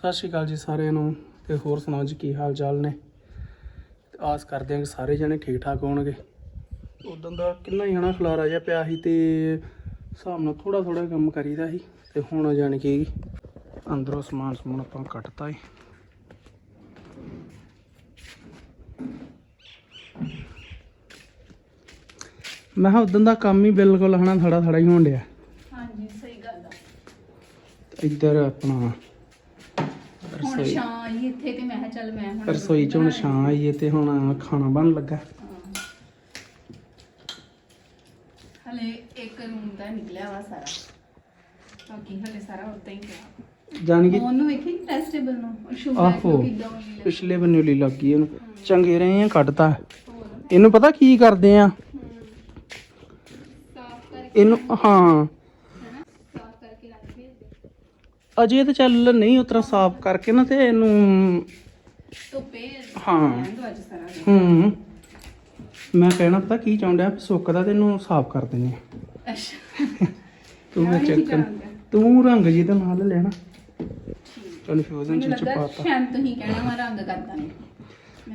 ਸਤਿ ਸ਼੍ਰੀ ਅਕਾਲ ਜੀ ਸਾਰਿਆਂ ਨੂੰ ਤੇ ਹੋਰ ਸੁਣਾਓ ਜੀ ਕੀ ਹਾਲ ਚਾਲ ਨੇ? ਤੇ ਆਸ ਕਰਦੇ ਹਾਂ ਕਿ ਸਾਰੇ ਜਣੇ ਠੀਕ ਠਾਕ ਹੋਣਗੇ। ਉਦੋਂ ਦਾ ਕਿੰਨਾ ਹੀ ਹਨਾ ਖਲਾਰਾ ਜਿਹਾ ਪਿਆ ਸੀ ਤੇ ਹਿਸਾਬ ਨਾਲ ਥੋੜਾ ਥੋੜਾ ਕੰਮ ਕਰੀਦਾ ਸੀ ਤੇ ਹੁਣ ਜਾਣੀ ਕਿ ਅੰਦਰੋਂ ਸਮਾਨ ਸਮੂਨ ਆਪਾਂ ਕੱਟਤਾ ਏ। ਮੈਂ ਕਿਹਾ ਉਦੋਂ ਦਾ ਕੰਮ ਹੀ ਬਿਲਕੁਲ ਹਨਾ ਥੜਾ ਥੜਾ ਹੀ ਹੋਣ ਡਿਆ। ਹਾਂਜੀ ਸਹੀ ਗੱਲ ਆ। ਇੱਧਰ ਆਪਣਾ ਹੁਣ ਰਸੋਈ। ਛਾਂ ਆਈ ਇੱਥੇ ਤੇ ਮੈਂ ਕਿਹਾ ਚੱਲ ਮੈਂ ਹੁਣ ਰਸੋਈ ਚ ਹੁਣ ਛਾਂ ਆਈ ਹੈ ਤੇ ਹੁਣ ਖਾਣਾ ਬਣ ਲੱਗਾ। ਹਲੇ ਇੱਕ ਰੂਮ ਦਾ ਨਿਕਲਿਆ ਵਾ ਸਾਰਾ। ਬਾਕੀ ਹਲੇ ਸਾਰਾ ਉੱਤੇ ਹੀ ਪਿਆ। ਜਾਣੀ ਕਿ ਉਹਨੂੰ ਵੇਖੀ ਟੈਸਟੇਬਲ ਨੂੰ ਉਹ ਸ਼ੂ ਆਹੋ। ਕਿੱਦਾਂ ਹੋਈ ਲੱਗੀ ਪਿਛਲੇ ਬੰਨੇ ਲਈ ਲੱਗੀ ਇਹਨੂੰ ਚੰਗੇ ਰਹੇ ਆ ਕੱਢਤਾ ਹੋਰ। ਇਹਨੂੰ ਪਤਾ ਕੀ ਕਰਦੇ ਆ? ਸਾਫ਼ ਕਰਕੇ ਇਹਨੂੰ ਹਾਂ ਹਨਾ ਸਾਫ਼ ਕਰਕੇ ਰੱਖ ਦੇ ਅਜੇ ਤਾਂ ਚੱਲ ਨਹੀਂ ਉਤਰਾ ਸਾਫ਼ ਕਰਕੇ ਨਾ ਤੇ ਇਹਨੂੰ ਧੁੱਪੇ ਹਾਂ। ਰਹਿਣ ਦਿਓ ਅੱਜ ਸਾਰਾ ਦਿਨ। ਹੂੰ। ਮੈਂ ਕਹਿਣਾ ਪਤਾ ਕੀ ਚਾਹੁੰਦਾ ਵੀ ਸੁੱਕਦਾ ਤੇ ਇਹਨੂੰ ਸਾਫ਼ ਕਰ ਦਿੰਦੇ ਅੱਛਾ। ਤੂੰ ਮੈਂ ਇੱਕ- ਜਾਣਦਾ। ਤੂੰ ਰੰਗ ਜੀ ਦਾ ਨਾਲ ਲੈਣਾ। ਕਨਫਿਊਜ਼ਨ ਮੈਨੂੰ ਚ ਲੱਗਾ ਪਾਤਾ ਸ਼ਾਇਦ ਤੁਸੀਂ ਕਹਿਣਾ ਮੈਂ ਰੰਗ ਕਰਦਾ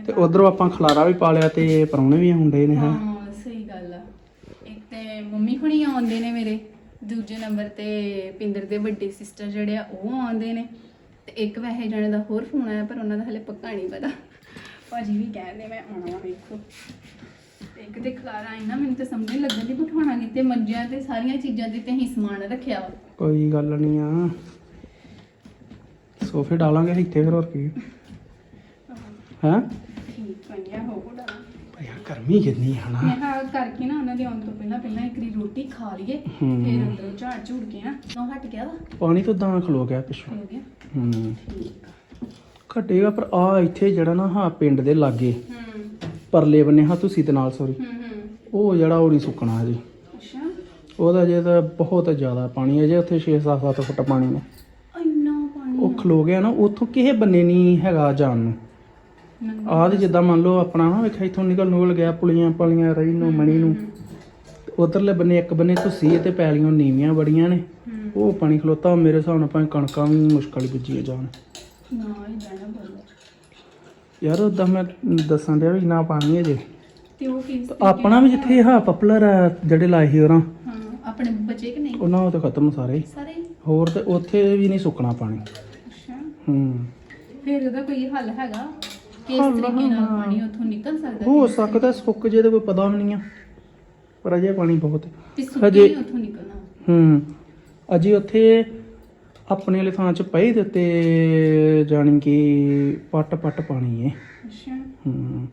ਤੇ ਉਧਰੋਂ ਆਪਾਂ ਖਲਾਰਾ ਵੀ ਪਾ ਲਿਆ ਤੇ ਪਰੌਣੇ ਵੀ ਹੁੰਦੇ ਨੇ ਹੈ। ਹਾਂ ਸਹੀ ਗੱਲ ਆ। ਇੱਕ ਤੇ ਮੰਮੀ ਹੁਣੀ ਆਉਂਦੇ ਨੇ ਮੇਰੇ। ਦੂਜੇ ਨੰਬਰ ਤੇ ਪਿੰਦਰ ਦੇ ਵੱਡੇ ਸਿਸਟਰ ਜਿਹੜੇ ਆ ਉਹ ਆਉਂਦੇ ਨੇ। ਤੇ ਇੱਕ ਵੈਸੇ ਜਾਣੇ ਦਾ ਹੋਰ ਫੋਨ ਆਇਆ ਪਰ ਉਹਨਾਂ ਦਾ ਹਲੇ ਪੱਕਾ ਨਹੀਂ ਪਤਾ। ਭਾਜੀ ਵੀ ਕਹਿੰਦੇ ਮੈਂ ਆਉਣਾ ਵਾ ਵੇਖੋ। ਤੇ ਇੱਕ ਤੇ ਖਲਾਰਾ ਆਈ ਨਾ ਮੈਨੂੰ ਤੇ ਸਮਝ ਨਹੀਂ ਲੱਗਦੀ ਬਿਠਾਉਣਾ ਕਿਤੇ ਮੰਜਿਆਂ ਤੇ ਸਾਰੀਆਂ ਚੀਜ਼ਾਂ ਦੇ ਤੇ ਹੀ ਸਮਾਨ ਰੱਖਿਆ ਵਾ। ਕੋਈ ਗੱਲ ਨਹੀਂ ਆ। ਸੋਫੇ ਡਾਲਾਂਗੇ ਇੱਥੇ ਫਿਰ ਹੋਰ ਕੀ। ਹੈ ਠੀਕ ਬਣਿਆ ਹੋਊਗਾ ਯਾਰ ਗਰਮੀ ਕਿੰਨੀ ਹੈ ਨਾ ਮੈਂ ਕਿਹਾ ਕਰਕੇ ਨਾ ਉਹਨਾਂ ਦੇ ਆਉਣ ਤੋਂ ਪਹਿਲਾਂ ਪਹਿਲਾਂ ਇੱਕ ਰੀ ਰੋਟੀ ਖਾ ਲਈਏ ਹੂੰ। ਫਿਰ ਅੰਦਰੋਂ ਝਾੜ ਝੂੜ ਕੇ ਨਾ ਨੋ ਹਟ ਗਿਆ ਵਾ। ਪਾਣੀ ਤੋਂ ਤਾਂ ਖਲੋ ਗਿਆ ਪਿੱਛੋਂ। ਹੋ ਗਿਆ। ਹੂੰ। ਠੀਕ ਆ। ਘਟੇਗਾ ਪਰ ਆ ਇੱਥੇ ਜਿਹੜਾ ਨਾ ਹਾਂ ਪਿੰਡ ਦੇ ਲਾਗੇ। ਹੂੰ। ਪਰਲੇ ਬੰਨੇ ਹਾਂ ਤੁਸੀਂ ਤੇ ਨਾਲ ਸੌਰੀ ਹੂੰ ਹੂੰ। ਉਹ ਜਿਹੜਾ ਉਹ ਨਹੀਂ ਸੁੱਕਣਾ ਹਜੇ। ਅੱਛਾ। ਉਹਦਾ ਜੇ ਤਾਂ ਬਹੁਤ ਜ਼ਿਆਦਾ ਪਾਣੀ ਹੈ ਜੇ ਉੱਥੇ 6-7 ਫੁੱਟ ਪਾਣੀ ਨੇ। ਇੰਨਾ ਪਾਣੀ ਉਹ ਖਲੋ ਗਿਆ ਨਾ ਉੱਥੋਂ ਕਿਸੇ ਬੰਨੇ ਨਹੀਂ ਹੈਗਾ ਜਾਣ ਨੂੰ। ਆਹ ਤੇ ਜਿੱਦਾਂ ਮੰਨ ਲਓ ਆਪਣਾ ਨਾ ਵੇਖਿਆ ਇੱਥੋਂ ਨਿਕਲ ਨਿਕਲ ਗਿਆ ਪੁਲੀਆਂ ਪਲੀਆਂ ਰਹੀ ਨੂੰ ਮਣੀ ਨੂੰ। ਉਧਰਲੇ ਬੰਨੇ ਇੱਕ ਬੰਨੇ ਤੁਸੀਂ ਤੇ ਪੈਲੀਆਂ ਨੀਵੀਆਂ ਬੜੀਆਂ ਨੇ। ਉਹ ਪਾਣੀ ਖਲੋਤਾ ਮੇਰੇ ਹਿਸਾਬ ਨਾਲ ਭਾਵੇਂ ਕਣਕਾਂ ਵੀ ਮੁਸ਼ਕਲ ਬੀਜੀ ਜਾਣ। ਨਾ ਇਹ ਜਾਣਾ ਬੋਲ। ਯਾਰ ਉਦਾਂ ਮੈਂ ਦੱਸਾਂ ਡਿਆ ਵੀ ਨਾ ਪਾਣੀ ਹੈ ਜੇ। ਤੇ ਉਹ ਕੀ ਆਪਣਾ ਵੀ ਜਿੱਥੇ ਹਾਂ ਪਪੂਲਰ ਜਿਹੜੇ ਲਾਏ ਸੀ ਉਹਨਾਂ ਹਾਂ ਆਪਣੇ ਬੱਚੇ ਕਿ ਨਹੀਂ? ਉਹਨਾਂ ਉਹ ਤਾਂ ਖਤਮ ਸਾਰੇ। ਸਾਰੇ? ਹੋਰ ਤੇ ਉੱਥੇ ਵੀ ਨਹੀਂ ਸੁੱਕਣਾ ਪਾਣੀ। ਅੱਛਾ। ਹੂੰ। ਫਿਰ ਉਹਦਾ ਕੋਈ ਹੱਲ ਹੈਗਾ? ਕਿਸ ਹੱਲ ਤਰੀਕੇ ਨਾਲ ਹਾਂ। ਪਾਣੀ ਉੱਥੋਂ ਨਿਕਲ ਸਕਦਾ ਹੋ ਕਿਸ ਸਕਦਾ ਸੁੱਕ ਜੇ ਤੇ ਕੋਈ ਪਤਾ ਵੀ ਨਹੀਂ ਆ ਪਰ ਅਜੇ ਪਾਣੀ ਬਹੁਤ ਹੈ। ਤੇ ਹਜੇ- ਹੀ ਉੱਥੋਂ ਨਿਕਲਣਾ। ਹੂੰ ਅਜੇ ਉੱਥੇ ਆਪਣੇ ਵਾਲੇ ਥਾਂ 'ਚ ਪਈ ਦੇ ਉੱਤੇ ਜਾਣੀ ਕਿ ਪੱਟ ਪੱਟ ਪਾਣੀ ਹੈ। ਅੱਛਾ। ਹੂੰ।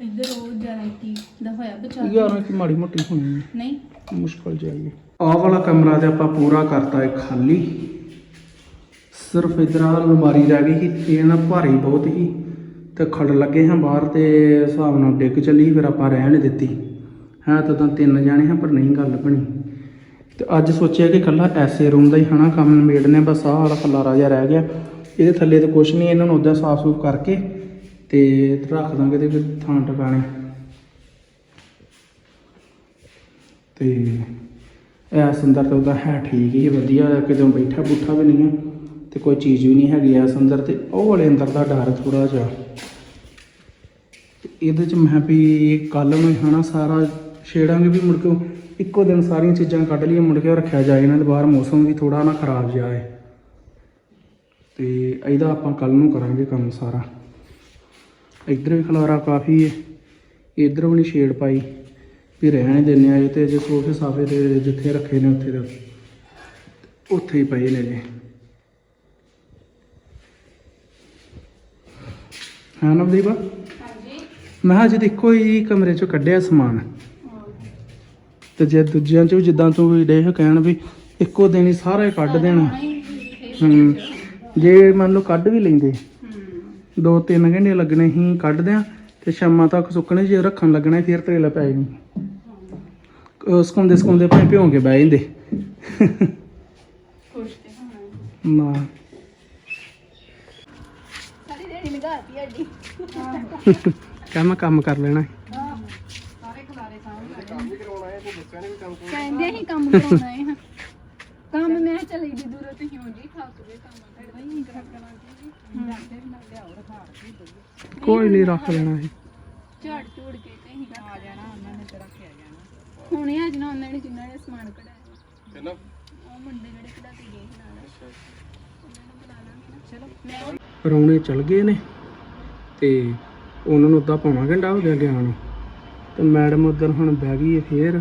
ਇੱਧਰ ਉਹ ਜਰਾ ਕੀ ਦਾ ਹੋਇਆ ਬਚਾ ਯਾਰਾਂ ਕਿ ਮਾੜੀ ਮੋਟੀ ਹੋਣੀ ਹੈ। ਨਹੀਂ। ਮੁਸ਼ਕਲ ਜਾਈਏ ਆਹ ਵਾਲਾ ਕਮਰਾ ਤੇ ਆਪਾਂ ਪੂਰਾ ਕਰਤਾ ਹੈ ਖਾਲੀ। ਸਿਰਫ ਇਧਰ ਆਹ ਅਲਮਾਰੀ ਰਹਿ ਗਈ ਸੀ ਨਾ ਭਾਰੀ ਬਹੁਤ ਹੀ ਤੇ ਖੜ ਲੱਗੇ ਹਾਂ ਬਾਹਰ ਤੇ ਹਿਸਾਬ ਨਾਲ ਡਿੱਗ ਚੱਲੀ, ਫਿਰ ਆਪਾਂ ਰਹਿਣ ਨਹੀਂ ਦਿੱਤੀ। ਹਾਂ, ਤਾਂ ਤਾਂ ਤਿੰਨ ਜਾਣੇ ਹਾਂ, ਪਰ ਨਹੀਂ ਗੱਲ ਬਣੀ। ਤੇ ਅੱਜ ਸੋਚਿਆ ਕਿ ਕੱਲਾ ਐਸੇ ਰੂਮ ਦਾ ਹੀ ਹਨਾ, ਕੰਮ ਨਿਬੇੜਨੇ ਬਸ ਆਹ ਵਾਲਾ ਖਲਾਰਾ ਜਿਹਾ ਰਹਿ ਗਿਆ। ਇਹਦੇ ਥੱਲੇ ਤੇ ਕੁਝ ਨਹੀਂ ਇਹਨਾਂ ਨੂੰ ਉਦਾਂ ਸਾਫ਼ ਸੂਫ ਕਰਕੇ ਤੇ ਰੱਖ ਦਾਂਗੇ ਤੇ ਥਾਂ ਟਿਕਾਣੇ। ਤੇ ਇਸ ਅੰਦਰ ਤਾਂ ਉਹਦਾ ਹੈ ਠੀਕ ਹੀ, ਵਧੀਆ, ਕਿਤੇ ਬੈਠਾ ਬੁੱਠਾ ਵੀ ਨਹੀਂ ਹੈ ਤੇ ਕੋਈ ਚੀਜ਼ ਵੀ ਨਹੀਂ ਹੈਗੀ ਇਸ ਅੰਦਰ ਤੇ ਉਹ ਵਾਲੇ ਅੰਦਰ ਦਾ ਡਰ ਥੋੜਾ ਜਿਹਾ। ਇਹਦੇ ਚ ਮੈਂ ਵੀ ਕੱਲ ਨੂੰ ਹਨਾ ਸਾਰਾ ਛੇੜਾਂਗੇ ਵੀ ਮੁੜ ਕੇ ਉਹ ਇੱਕੋ ਦਿਨ ਸਾਰੀਆਂ ਚੀਜ਼ਾਂ ਕੱਢ ਲਈਆਂ, ਮੁੜ ਕੇ ਰੱਖਿਆ ਜਾਏ ਇਹਨਾਂ ਦੇ ਬਾਹਰ, ਮੌਸਮ ਵੀ ਥੋੜਾ ਨਾ ਖਰਾਬ ਜਿਹਾ ਹੈ ਤੇ ਇਹਦਾ ਆਪਾਂ ਕੱਲ ਨੂੰ ਕਰਾਂਗੇ ਕੰਮ ਸਾਰਾ। ਇੱਧਰ ਵੀ ਖਲਾਰਾ ਕਾਫੀ ਹੈ ਇੱਧਰ ਵੀ ਨਹੀਂ ਛੇੜ ਪਾਈ। ਵੀ ਰਹਿਣ ਹੀ ਦਿੰਦੇ ਆ ਇਹ ਤੇ ਜੇ ਸੋਫੇ ਸਾਫੇ ਦੇ ਜਿੱਥੇ ਰੱਖੇ ਨੇ ਉੱਥੇ ਦੇ ਉੱਥੇ ਹੀ ਪਏ ਨੇ ਜੀ ਹਾਂ ਨਵਦੀਪ? ਹਾਂਜੀ ਮੈਂ ਕਿਹਾ ਅੱਜ ਇੱਕੋ ਹੀ ਕਮਰੇ ਚੋਂ ਕੱਢਿਆ ਸਮਾਨ। ਤੇ ਜੇ ਦੂਜਿਆਂ ਚੋਂ ਵੀ ਜਿੱਦਾਂ ਤੂੰ ਵੀ ਡੇ ਕਹਿਣ ਵੀ ਇੱਕੋ ਦਿਨ ਹੀ ਸਾਰਾ ਹੀ ਕੱਢ ਦੇਣਾ। ਹੂੰ। ਜੇ ਮੰਨ ਲਓ ਕੱਢ ਵੀ ਲੈਂਦੇ। ਹੂੰ। ਦੋ ਤਿੰਨ ਘੰਟੇ ਲੱਗਣੇ ਹੀ ਕੱਢਦੇ ਆ ਤੇ ਸ਼ਾਮਾਂ ਤੱਕ ਸੁੱਕਣੇ ਜੇ ਰੱਖਣ ਲੱਗਣਾ ਫਿਰ ਤਰੇਲਾ ਪੈ ਜਾਣੀ। ਸੁਕਾਉਂਦੇ ਸੁਕਾਉਂਦੇ ਭਾਵੇਂ ਭਿਉਂ ਕੇ ਬਹਿ ਜਾਂਦੇ। ਨਾ। ਸਾਰੀ ਦਿਹਾੜੀ ਨਿਗਾਹਤੀ ਅੱਡੀ ਕਹਿ ਮੈਂ ਕੰਮ ਕਰ ਲੈਣਾ ਸਾਰੇ ਖਲਾਰੇ ਸਾਹਮਣੇ ਕਹਿੰਦੇ ਹੀ ਕੰਮ ਕਰਾਉਣਾ ਹੈ। ਕੰਮ ਮੈਂ ਚਲੇ ਦੀ ਦੂਰੋਂ ਤੁਸੀਂ ਉਂਝ ਹੀ। ਥੱਕ ਗਏ ਕੰਮ ਕਰਦੇ ਨਹੀਂ ਕਰਨਾ ਕੋਈ ਨਹੀਂ ਰੱਖ ਲੈਣਾ ਸੀ। ਝਾੜ ਝੂੜ ਕੇ ਤੇ ਹੀ ਆ ਜਾਣਾ ਉਹਨਾਂ ਨੇ ਤੇ ਰੱਖਿਆ ਜਾਣਾ। ਹੁਣੇ ਆ ਜਾਣਾ ਉਹਨਾਂ ਨੇ ਜਿਨ੍ਹਾਂ ਨੇ ਸਮਾਨ ਕਢਾਇਆ। ਕਿੰਨਾ? ਉਹ ਮੁੰਡੇ ਜਿਹੜੇ ਕਢਾ ਕੇ ਗਏ ਸੀ ਨਾਲ। ਉਹਨਾਂ ਨੂੰ ਬੁਲਾ ਲਾਂਗੇ ਨਾ। ਚਲੋ। ਮੈਂ ਪਰੌਣੇ ਚਲ ਗਏ ਨੇ ਤੇ ਉਹਨਾਂ ਨੂੰ ਉਦਾਂ ਪਾਵਾਂ ਘੰਟਾ ਹੋ ਗਿਆ ਗਿਆ ਨੂੰ। ਤੇ ਮੈਡਮ ਉਧਰ ਹੁਣ ਬਹਿ ਗਈ ਹੈ ਫੇਰ।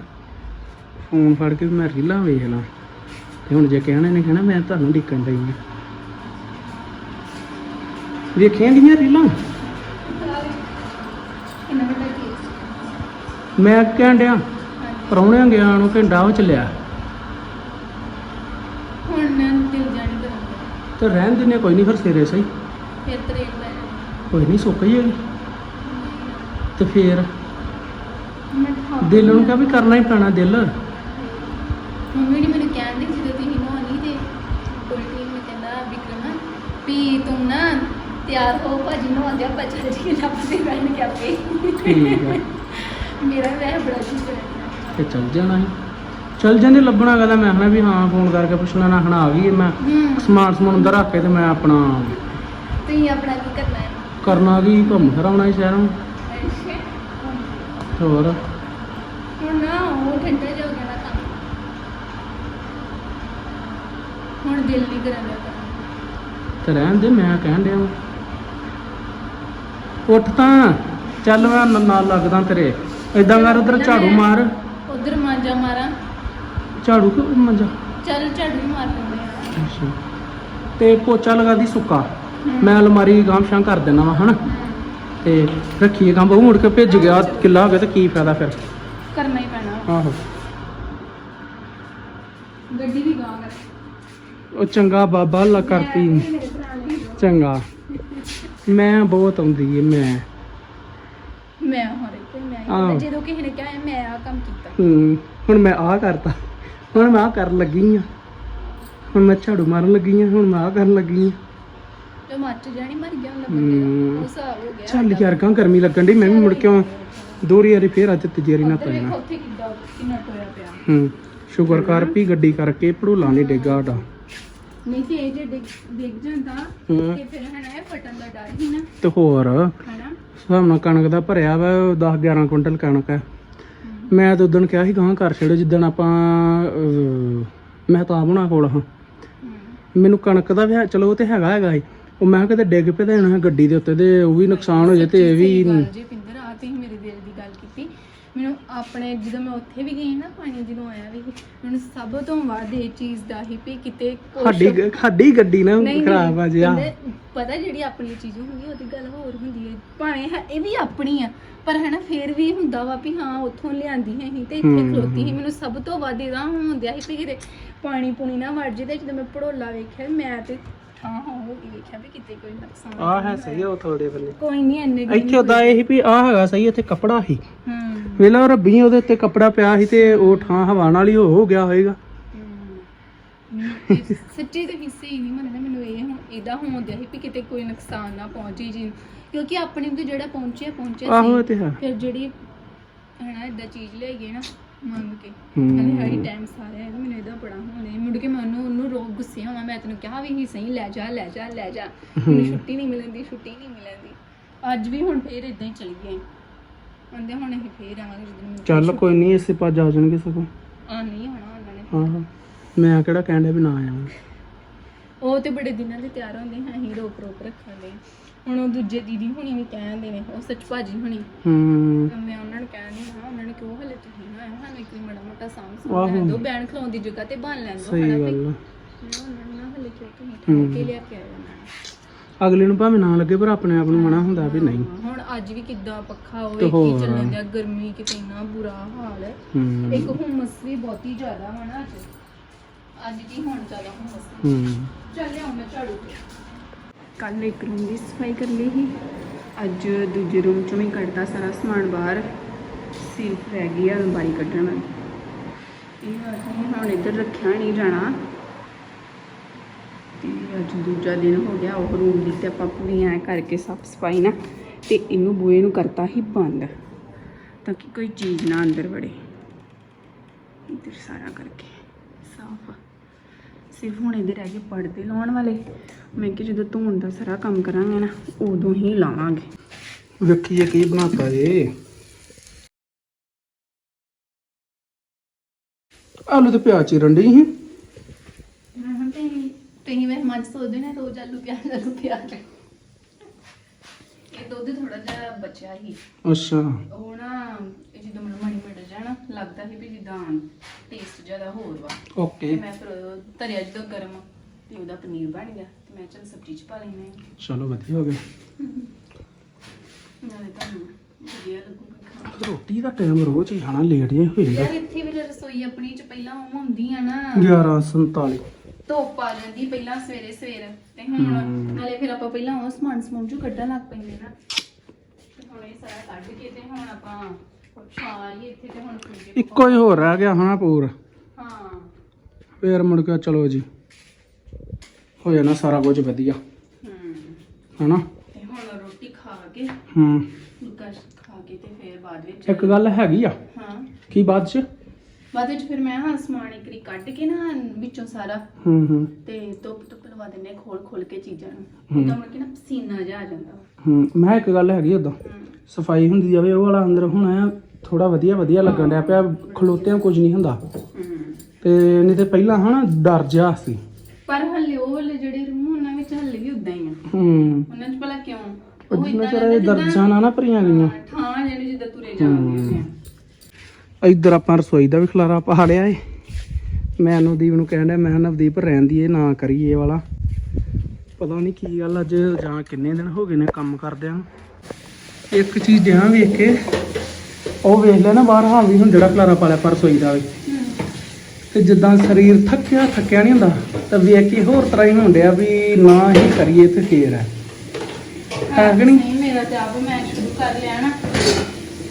ਫੋਨ ਫੜ ਕੇ ਮੈਂ ਰੀਲਾਂ ਵੇਖ ਲਾਂ। ਤੇ ਹੁਣ ਜੇ ਕਹਿਣਾ ਨੇ ਕਹਿਣਾ ਮੈਂ ਤੁਹਾਨੂੰ ਡਿੱਕਣ ਡਈ ਹਾਂ ਵੇਖੀਆਂ ਗਈਆਂ ਰੀਲਾਂ? ਮੈਂ ਕਹਿਣ ਡਿਆ ਪਰੌਣਿਆਂ ਗਿਆ ਨੂੰ ਘੰਟਾ ਹੋ ਚੱਲਿਆ। ਹੁਣ ਜਾਣੀ ਤੇ ਰਹਿਣ ਦਿੰਨੇ ਕੋਈ ਨਹੀਂ ਫਿਰ ਸਵੇਰੇ ਸਹੀ। ਫਿਰ ਤਰੇਕ ਲੈ ਕੋਈ ਨਹੀਂ ਸੁੱਕ ਜਾਏਗੀ ਤੇ ਫੇਰ ਮੈਂ ਖਾ ਦਿਲ ਨੂੰ ਕਿਹਾ ਵੀ ਕਰਨਾ ਹੀ ਪੈਣਾ ਦਿਲ। ਮੰਮੀ ਨੇ ਮੈਨੂੰ ਕਹਿਣ ਦੀ ਜਦੋਂ ਤੁਸੀਂ ਨਹਾਉਣੀ ਤੇ ਉਲਟੀ ਮੈਂ ਕਹਿੰਦਾ ਵਿਕਰਮ ਵੀ ਤੂੰ ਨਾ ਤਿਆਰ ਹੋ ਭਾਜੀ ਨੂੰ ਆਂਦਿਆ ਬੱਚਾ ਜੀ ਲੱਭਦੇ ਬੈਣ ਕੇ ਆਪੇ। ਠੀਕ ਹੈ ਮੇਰਾ ਵੈਸੇ ਬੜਾ ਜੀ ਤੇ ਚੱਲ ਜਾਣਾ ਸੀ। ਚੱਲ ਜਾਂਦੇ ਲੱਭਣਾ ਕਹਦਾ ਮੈਂ ਹਨਾ ਵੀ ਹਾਂ ਫੋਨ ਕਰਕੇ ਪੁੱਛਣਾ ਨਾ ਹਣਾ ਆ ਗਈ ਹੈ ਮੈਂ। ਹੂੰ। ਸਮਾਨ ਸਮੂਨ ਅੰਦਰ ਰੱਖ ਕੇ ਤੇ ਮੈਂ ਆਪਣਾ ਤੁਸੀਂ ਆਪਣਾ ਕੀ ਕਰਨਾ ਹੈ? ਕਰਨਾ ਕੀ ਘੁੰਮ ਫਿਰ ਆਉਣਾ ਸੀ ਸ਼ਹਿਰੋਂ। ਹੋਰ? ਹੁਣ ਨਾ ਉਹ ਠੰਡਾ ਜਿਹਾ ਹੋ ਗਿਆ ਨਾ ਕੰਮ ਹੁਣ ਦਿਲ ਨਹੀਂ ਕਰਨ ਲੱਗਾ ਤੇ। ਰਹਿਣ ਦੇ ਮੈਂ ਕਹਿਣ ਡਿਆ ਵਾਂ। ਉੱਠ ਤਾਂ। ਚੱਲ ਮੈਂ ਨ- ਨਾਲ ਲੱਗਦਾ ਤੇਰੇ। ਏਦਾਂ ਕਰ ਉਧਰ ਝਾੜੂ ਮਾਰ। ਉਧਰ ਮਾਂਜਾ ਮਾਰਾਂ। ਝਾੜੂ ਕਿ ਮੰਜਾ? ਚੱਲ ਝਾੜੂ ਹੀ ਮਾਰ ਲੈਂਦੇ ਆ। ਅੱਛਾ। ਤੇ ਪੋਚਾ ਲਗਾ ਦੀ ਸੁੱਕਾ। ਮੈਂ ਅਲਮਾਰੀ ਗਾਂਵ ਸ਼ਾਂ ਕਰ ਦੇਣਾ ਵਾ ਹਨਾ? ਤੇ ਰੱਖੀਏ ਗਾਂਵ ਉਹ ਮੁੜ ਕੇ ਭਿੱਜ ਗਿਆ ਕਿੱਲਾ ਹੋ ਗਿਆ ਤੇ ਕੀ ਫਾਇਦਾ ਫਿਰ? ਕਰਨਾ ਹੀ ਪੈਣਾ। ਆਹੋ। ਗੱਡੀ ਵੀ ਗਾਂ ਉਹ ਚੰਗਾ ਬਾਬਾ ਅੱਲਾ ਕਰਤੀ। ਚੰਗਾ। ਮੈਂ ਬਹੁਤ ਆਉਂਦੀ ਏ ਮੈਂ। ਮੈਂ ਹਰੇ ਤੇ ਮੈਂ ਆਹੋ। ਜਦੋਂ ਕਿਸੇ ਨੇ ਕਿਹਾ ਮੈਂ ਆ ਕੰਮ ਕੀਤਾ। ਹੂੰ ਹੁਣ ਮੈਂ ਆਹ ਕਰਤਾ। ਹੁਣ ਮੈਂ ਆਹ ਕਰਨ ਲੱਗੀ ਆ। ਹੁਣ ਮੈਂ ਝਾੜੂ ਮਾਰਨ ਲੱਗੀ ਆ ਹੁਣ ਮੈਂ ਆਹ ਕਰਨ ਲੱਗੀ ਆ। ਤੇ ਮੱਚ ਜਾਣੀ ਮਰ ਗਿਆ ਹੁੰਦਾ ਬੰਦੇ ਹਮ। ਦਾ ਉਹ ਹਿਸਾਬ ਹੋ ਗਿਆ ਚੱਲ ਯਾਰ ਕਾਂ ਗਰਮੀ ਲੱਗਣ ਦੀ ਮੈਂ ਵੀ ਮੁੜ ਕੇ। ਦੋਹਰੀ ਵਾਰੀ ਫੇਰ ਅੱਜ ਤੀਜੀ ਵਾਰੀ ਨਾ ਉੱਧਰ ਪੈਣਾ। ਵੇਖੋ ਉੱਥੇ ਕਿੱਦਾਂ ਕਿੰਨਾ ਟੋਇਆ ਪਿਆ। ਹੂੰ ਸ਼ੁਕਰ ਕਰ ਵੀ ਗੱਡੀ ਕਰਕੇ ਭੜੋਲਾ ਨਹੀਂ ਡਿੱਗਾ ਸਾਡਾ। ਨਹੀਂ ਤੇ ਇਹ ਜੇ ਡਿੱਗ ਡਿੱਗ ਜਾਂਦਾ ਹੂੰ। ਤੇ ਫਿਰ ਹਨਾ ਇਹ ਫਟਣ ਦਾ ਡਰ ਹੀ ਨਾ। ਤੇ ਹੋਰ ਹਨਾ? ਹਿਸਾਬ ਨਾਲ ਕਣਕ ਦਾ ਭਰਿਆ ਵਾ 10 11 ਕੁਇੰਟਲ ਕਣਕ ਹੈ। ਮੈਂ ਤਾਂ ਉਦੋਂ ਕਿਹਾ ਸੀ ਗਾਂ ਕਰ ਛੱਡੋ ਜਿੱਦਣ ਆਪਾਂ ਅਹ, ਮਹਿਤਾਬ ਹੋਣਾ ਕੋਲ ਹਾਂ। ਹਮ। ਮੈਨੂੰ ਕਣਕ ਦਾ ਵੀ ਹੈ- ਚਲੋ ਉਹ ਤੇ ਹੈਗਾ ਹੈਗਾ ਸੀ। ਉਹ ਮੈਂ ਕਿਹਾ ਕਿਤੇ ਡਿੱਗ ਪਏ ਤਾਂ ਨਾ ਗੱਡੀ ਦੇ ਉੱਤੇ ਤੇ ਉਹ ਵੀ ਨੁਕਸਾਨ ਹੋ ਜਾਏ ਤੇ ਇਹ ਵੀ ਜੀ ਪਿੰਦਰ ਆ ਤੁਸੀਂ ਮੇਰੇ ਦਿਲ ਦੀ ਗੱਲ ਕੀਤੀ। ਮੈਨੂੰ ਆਪਣੇ ਜਦੋਂ ਮੈਂ ਉੱਥੇ ਵੀ ਗਈ ਨਾ ਪਾਣੀ ਜਦੋਂ ਆਇਆ ਵੀ ਮੈਨੂੰ ਸਭ ਤੋਂ ਵੱਧ ਇਹ ਚੀਜ਼ ਦਾ ਹੀ ਵੀ ਕਿਤੇ ਕੁਛ- ਸਾਡੀ ਸਾਡੀ ਗੱਡੀ ਨਾ ਨਹੀਂ, ਖਰਾਬ ਆ ਜੀ ਆ ਕਹਿੰਦੇ, ਪਤਾ ਜਿਹੜੀ ਆਪਣੀ ਚੀਜ਼ ਹੁੰਦੀ ਉਹਦੀ ਗੱਲ ਹੋਰ ਹੁੰਦੀ ਹੈ ਭਾਵੇਂ ਹੈ- ਇਹ ਵੀ ਆਪਣੀ ਆ ਪਰ ਹਨਾ ਫੇਰ ਵੀ ਹੁੰਦਾ ਵਾ ਵੀ ਹਾਂ ਉੱਥੋਂ ਲਿਆਂਦੀ ਹੈ ਹੀ ਤੇ ਇੱਥੇ ਹਮ, ਖਲੋਤੀ ਸੀ। ਮੈਨੂੰ ਸਭ ਤੋਂ ਵੱਧ ਇਹਦਾ ਹੁੰਦਿਆ ਸੀ ਵੀ ਕਿਤੇ ਪਾਣੀ ਪੂਣੀ ਨਾ ਵੜ ਜੇ ਤੇ ਜਦੋਂ ਮੈਂ ਪੜੋਲਾ ਵੇਖਿਆ ਮੈਂ ਤੇ ਥਾਂ ਹੋ ਗਈ ਵੇਖਿਆ ਵੀ ਕਿਤੇ ਕੋਈ ਨੁਕਸਾਨ ਆ ਹੈ ਨਹੀਂ ਸਹੀ ਉਹ ਥੋੜੇ ਬੰਨੇ ਕੋਈ ਨਹੀਂ ਐਨੇ ਵੀ ਇੱਥੇ ਉਦਾਂ ਇਹ ਸੀ ਵੀ ਆ ਹੈਗਾ ਸਹੀ ਇੱਥੇ ਕੱਪੜਾ ਸੀ। ਹੂੰ। ਵੇਲਾ ਰੱਬੀ ਉਹਦੇ ਉੱਤੇ ਕੱਪੜਾ ਪਿਆ ਸੀ ਤੇ ਉਹ ਠਾਂ ਹਵਾ ਨਾਲ ਹੀ ਹੋ ਹੋ ਗਿਆ ਹੋਏਗਾ। ਹਮ। ਇਹ ਸੱਚੀ ਤੇ ਹਿੱਸੇ ਹੀ ਨਹੀਂ ਮੰਨਦਾ ਮੈਨੂੰ ਇਹ ਹੁਣ ਇਹਦਾ ਹੋਂਦਿਆ ਸੀ ਵੀ ਕਿਤੇ ਕੋਈ ਨੁਕਸਾਨ ਨਾ ਪਹੁੰਚੇ ਜੀ। ਨੂੰ। ਕਿਉਂਕਿ ਆਪਣੇ ਤੇ ਜਿਹੜਾ ਪਹੁੰਚਿਆ ਪਹੁੰਚਿਆ ਆਹੋ ਇਹ ਤੇ ਹੈ। ਫਿਰ ਜਿਹੜੀ ਹਨਾ ਇਦਾਂ ਚੀਜ਼ ਲੈ ਗਏ ਨਾ ਮੰਗ ਕੇ। ਹਮ। ਹਲੇ ਹਾਈ ਟਾਈਮ ਸਾਰੇ ਹੈਗਾ ਮੈਨੂੰ ਇਹਦਾ ਬੜਾ ਹੋਣੇ ਮੁੜ ਕੇ ਮੈਂ ਉਹਨੂੰ ਉਹਨੂੰ ਰੋਕ ਗੁੱਸੇ ਹੋਣਾ ਮੈਂ ਤੈਨੂੰ ਕਿਹਾ ਵੀ ਹੀ ਸਹੀ ਲੈ ਜਾ ਲੈ ਜਾ ਲੈ ਜਾ। ਮੈਨੂੰ ਛੁੱਟੀ ਨਹੀਂ ਮਿਲਦੀ ਛੁੱਟੀ ਨਹੀਂ ਮਿਲਦੀ। ਅੱਜ ਵੀ ਹੁਣ ਫੇਰ ਇਦਾਂ ਹੀ ਚਲੀ ਗਏ ਕਹਿੰਦੇ ਹੁਣ ਅਸੀਂ ਫੇਰ ਆਵਾਂਗੇ ਜਦੋਂ ਮੈਨੂੰ ਚੱਲ ਕੋਈ ਨਹੀਂ ਇਸੇ ਜਾਣਗੇ ਸਗੋਂ। ਆ ਨਹੀਂ ਹੋਣਾ ਉਹਨਾਂ ਨੇ। ਹਾਂ ਮੈਂ ਕਿਹੜਾ ਡਿਆ ਵੀ ਨਾ ਆਇਆ। ਉਹ ਤੇ ਬੜੇ ਦਿਨਾਂ ਦੇ ਤਿਆਰ ਹੁੰਦੇ ਹਾਂ ਅਸੀਂ ਰੋਕ ਰੋਕ ਰੱਖਾਂਗੇ। ਹੁਣ ਉਹ ਦੂਜੇ ਦੀਦੀ ਹੁਣੀ ਵੀ ਕਹਿੰਦੇ ਨੇ ਉਹ ਸੱਚ ਭਾਜੀ ਹੁਣੀ। ਹੂੰ। ਤਾਂ ਮੈਂ ਉਹਨਾਂ ਨੂੰ ਕਹਿੰਦੀ ਹਾਂ ਉਹਨਾਂ ਨੇ ਕਿਉਂ ਹਲੇ ਤੁਸੀਂ ਨਾ ਆਏ ਹੋ, ਸਾਨੂੰ ਇੱਕ ਵਾਰੀ ਮਾੜਾ ਮੋਟਾ ਸਾਂਭ ਆਹੋ। ਸਾਂਭ ਲੈਣ ਦਿਓ ਬੈਣ ਖਲਾਉਣ ਦੀ ਜਗ੍ਹਾ ਤੇ ਬਣ ਲੈਣ ਦਿਓ ਸਹੀ ਹਨਾ ਵੀ। ਗੱਲ ਆ। ਮੈਂ ਉਹਨਾਂ ਨੂੰ ਨਾ ਹਲੇ ਕਿਉਂ ਤੁਸੀਂ ਹੂੰ। ਠਾਕ ਕੇ ਲਿਆ ਕੇ ਆਏ ਉਹਨਾਂ ਅਗਲੇ ਨੂੰ ਭਾਵੇਂ ਨਾ ਲੱਗੇ ਪਰ ਆਪਣੇ ਆਪ ਨੂੰ ਮਨਾ ਹੁੰਦਾ ਵੀ ਨਹੀਂ। ਹੁਣ ਅੱਜ ਵੀ ਕਿੱਦਾਂ ਪੱਖਾ ਹੋਵੇ ਤੇ ਕੀ ਹੋਰ। ਚੱਲਣ ਦਿਆ ਗਰਮੀ ਕਿਤੇ ਇੰਨਾ ਬੁਰਾ ਹਾਲ ਹੈ। ਹੂੰ। ਇੱਕ ਹੁਮਸ ਵੀ ਬਹੁਤੀ ਜ਼ਿਆਦਾ ਵਾ ਨਾ ਅੱਜ। ਅੱਜ ਕੀ ਹੁਣ ਜ਼ਿਆਦਾ ਹੁਮਸ ਹੂੰ। ਚੱਲ ਆਉਂ ਮੈਂ ਝਾੜੂ ਤੇ। ਕੱਲ ਇੱਕ ਰੂਮ ਦੀ ਸਫ਼ਾਈ ਕਰ ਲਈ ਸੀ। ਅੱਜ ਦੂਜੇ ਰੂਮ ਚੋਂ ਵੀ ਕੱਢਤਾ ਸਾਰਾ ਸਮਾਨ ਬਾਹਰ। ਸਿਰਫ ਰਹਿ ਗਈ ਆ ਅਲਮਾਰੀ ਕੱਢਣ। ਵਾਲੀ ਇਹ ਅਸੀਂ ਹੁਣ ਇੱਧਰ ਰੱਖਿਆ ਨਹੀਂ ਜਾਣਾ। ਤੇ ਅੱਜ ਦੂਜਾ ਦਿਨ ਹੋ ਗਿਆ, ਉਹ ਰੂਮ ਦੀ ਤੇ ਆਪਾਂ ਪੂਰੀ ਐ ਕਰਕੇ ਸਾਫ਼ ਸਫ਼ਾਈ ਨਾ ਤੇ ਇਹਨੂੰ ਬੂਹੇ ਨੂੰ ਕਰਤਾ ਹੀ ਬੰਦ ਤਾਂ ਕਿ ਕੋਈ ਚੀਜ਼ ਨਾ ਅੰਦਰ ਵੜੇ। ਇੱਧਰ ਸਾਰਾ ਕਰਕੇ ਸਾਫ਼। ਸਿਰਫ ਹੁਣ ਇਹਦੇ ਰਹਿ ਗਏ ਪਰਦੇ ਲਾਉਣ ਵਾਲੇ। ਮੈਂ ਕਿ ਜਦੋਂ ਧੋਣ ਦਾ ਸਾਰਾ ਕੰਮ ਕਰਾਂਗੇ ਨਾ ਉਦੋਂ ਹੀ ਲਾਵਾਂਗੇ। ਵੇਖੀਏ ਕੀ ਬਣਾਤਾ ਜੇ। ਆਲੂ ਤੇ ਪਿਆਜ਼ ਚੀਰਨ ਡਈ ਸੀ। ਹਾਂ ਤੇ ਤੁਸੀਂ ਮੈਂ ਮੱਝ ਸੋਚਦੇ ਨੇ ਰੋਜ਼ ਆਲੂ ਪਿਆਜ਼ ਆਲੂ ਪਿਆਜ਼। ਇਹ ਦੁੱਧ ਥੋੜਾ ਜਿਹਾ ਬਚਿਆ ਹੀ। ਅੱਛਾ। ਉਹ ਨਾ ਇਹ ਜਦੋਂ ਮੈਨੂੰ ਮਣੀ ਮਿਲ ਜਾਣਾ ਲੱਗਦਾ ਸੀ ਵੀ ਜਿੱਦਾਂ ਟੇਸਟ ਜ਼ਿਆਦਾ ਹੋਰ ਵਾ। ਤੇ ਓਕੇ ਮੈਂ ਫਿਰ ਧਰਿਆ ਜਦੋਂ ਗਰਮ। ਤੇ ਉਹਦਾ ਪਨੀਰ ਬਣ ਗਿਆ ਤੇ ਮੈਂ ਚਲ ਸਬਜ਼ੀ ਚ ਪਾ ਲੈਣਾ ਚਲੋ ਵਧੀਆ ਹੋ ਗਿਆ। ਨਾਲੇ ਤੁਹਾਨੂੰ ਵਧੀਆ ਲੱਗੂਗਾ ਖਾਣ ਰੋਟੀ ਦਾ ਟਾਈਮ ਰੋਜ਼ ਹੀ ਖਾਣਾ ਲੇਟ ਜੇ ਹੋ ਜਾਂਦਾ। ਯਾਰ ਇੱਥੇ ਵੀ ਰਸੋਈ ਆਪਣੀ ਚ ਪਹਿਲਾਂ ਉਹ ਹੁੰਦੀ ਆ ਨਾ। 11:47 ਧੁੱਪ ਆ ਜਾਂਦੀ ਪਹਿਲਾਂ ਸਵੇਰੇ ਸਵੇਰ ਤੇ ਹੁਣ ਹਮ। ਨਾਲੇ ਫਿਰ ਆਪਾਂ ਪਹਿਲਾਂ ਉਹ ਸਮਾਨ ਸਮੂਨ ਚੋਂ ਕੱਢਣ ਲੱਗ ਪੈਂਦੇ ਨਾ। ਤੇ ਹੁਣ ਇਹ ਸਾਰਾ ਕੱਢ ਕੇ ਤੇ ਹੁਣ ਆਪਾਂ ਸਾਰੀ ਇੱਥੇ ਤੇ ਹੁਣ ਫੁਲਕੇ ਇੱਕੋ ਹੀ ਹੋਰ ਰਹਿ ਗਿਆ ਹਾਂ ਪੂਰ। ਹਾਂ। ਫੇਰ ਮੁੜ ਕੇ ਚਲੋ ਜੀ। ਹੋ ਜਾਣਾ ਸਾਰਾ ਕੁਝ ਵਧੀਆ। ਹਮ ਹਨਾ? ਤੇ ਹੁਣ ਰੋਟੀ ਖਾ ਕੇ ਹੂੰ। ਫੁਲਕਾ ਖਾ ਕੇ ਤੇ ਫਿਰ ਬਾਅਦ ਵਿੱਚ ਇੱਕ ਗੱਲ ਹੈਗੀ ਆ? ਹਾਂ। ਕੀ ਬਾਅਦ ਚ? ਬਾਅਦ ਵਿੱਚ ਫਿਰ ਮੈਂ ਹਾਂ ਸਮਾਨ ਇੱਕ ਵਾਰੀ ਕੱਢ ਕੇ ਨਾ ਵਿੱਚੋਂ ਸਾਰਾ ਹੂੰ ਹੂੰ। ਤੇ ਧੁੱਪ ਧੁੱਪ ਲਵਾ ਦਿੰਨੇ ਖੋਲ ਖੋਲ ਕੇ ਚੀਜ਼ਾਂ ਨੂੰ। ਉਹਦਾ ਮੁੜ ਕੇ ਨਾ ਪਸੀਨਾ ਜਿਹਾ ਆ ਜਾਂਦਾ। ਹੂੰ ਮੈਂ ਇੱਕ ਗੱਲ ਹੈਗੀ ਉਦੋਂ। ਸਫ਼ਾਈ ਹੁੰਦੀ ਜਾਵੇ ਉਹ ਵਾਲਾ ਅੰਦਰ ਹੁਣ ਆ ਥੋੜਾ ਵਧੀਆ ਵਧੀਆ ਲੱਗਣ ਡਿਆ ਪਿਆ ਖਲੋਤਿਆਂ ਕੁਝ ਨਹੀਂ ਹੁੰਦਾ। ਤੇ ਨਹੀਂ ਤੇ ਪਹਿਲਾਂ ਹਨਾ ਡਰ ਜਿਹਾ ਸੀ ਪਰ ਹੱਲੇ ਉਹ ਵਾਲੇ ਜਿਹੜੇ ਰੂਮ ਉਹਨਾਂ ਵਿੱਚ ਹੱਲੇ ਵੀ ਉਦਾਂ ਹੀ। ਆ ਹੂੰ ਉਹਨਾਂ 'ਚ ਭਲਾ ਕਿਉਂ? ਉਹ ਜਿੰਨਾ ਏਦਾਂ ਚਿਰ ਲੱਗਦਾ ਇਹ ਜਿੱਦਾਂ- ਦਰਜਾਂ ਨਾ ਨਾ ਭਰੀਆਂ ਗਈਆਂ। ਹਾਂ, ਠਾਂ ਜਿਹੜੀ ਜਿੱਦਾਂ ਤੁਰੇ ਜਾਂਦੇ ਹੁੰਦੇ ਆ ਇੱਧਰ ਆਪਾਂ ਰਸੋਈ ਦਾ ਵੀ ਖਲਾਰਾ ਪਾ ਲਿਆ ਏ। ਮੈਂ ਨਵਦੀਪ ਨੂੰ ਕਹਿਣ ਡਿਆ ਮੈਂ ਕਿਹਾ ਨਵਦੀਪ ਰਹਿਣ ਦੀ ਇਹ ਨਾ ਕਰੀਏ ਵਾਲਾ। ਪਤਾ ਨਹੀਂ ਕੀ ਗੱਲ ਅੱਜ ਜਾਂ ਕਿੰਨੇ ਦਿਨ ਹੋ ਗਏ ਨੇ ਕੰਮ ਕਰਦਿਆਂ। ਇੱਕ ਚੀਜ਼ ਡਿਆਂ ਵੇਖ ਕੇ ਉਹ ਵੇਖ ਲੈ ਨਾ ਬਾਹਰ ਹਾਂ ਵੀ ਹੁਣ ਜਿਹੜਾ ਖਲਾਰਾ ਪਾ ਲਿਆ ਪਰ ਰਸੋਈ ਦਾ ਵੀ। ਤੇ ਜਿੱਦਾਂ ਸਰੀਰ ਥੱਕਿਆ ਥੱਕਿਆ ਨਹੀਂ ਹੁੰਦਾ ਤਾਂ ਵੇਖ ਕੇ ਹੋਰ ਤਰ੍ਹਾਂ ਹੀ ਹੋਣ ਡਿਆ ਵੀ ਨਾ ਹੀ ਕਰੀਏ ਤੇ ਫੇਰ ਹੈ। ਹੈ ਕਿ ਨਹੀਂ? ਨਹੀਂ ਮੇਰਾ ਤੇ ਆਪ ਮੈਂ ਸ਼ੁਰੂ ਕਰ ਲਿਆ ਨਾ।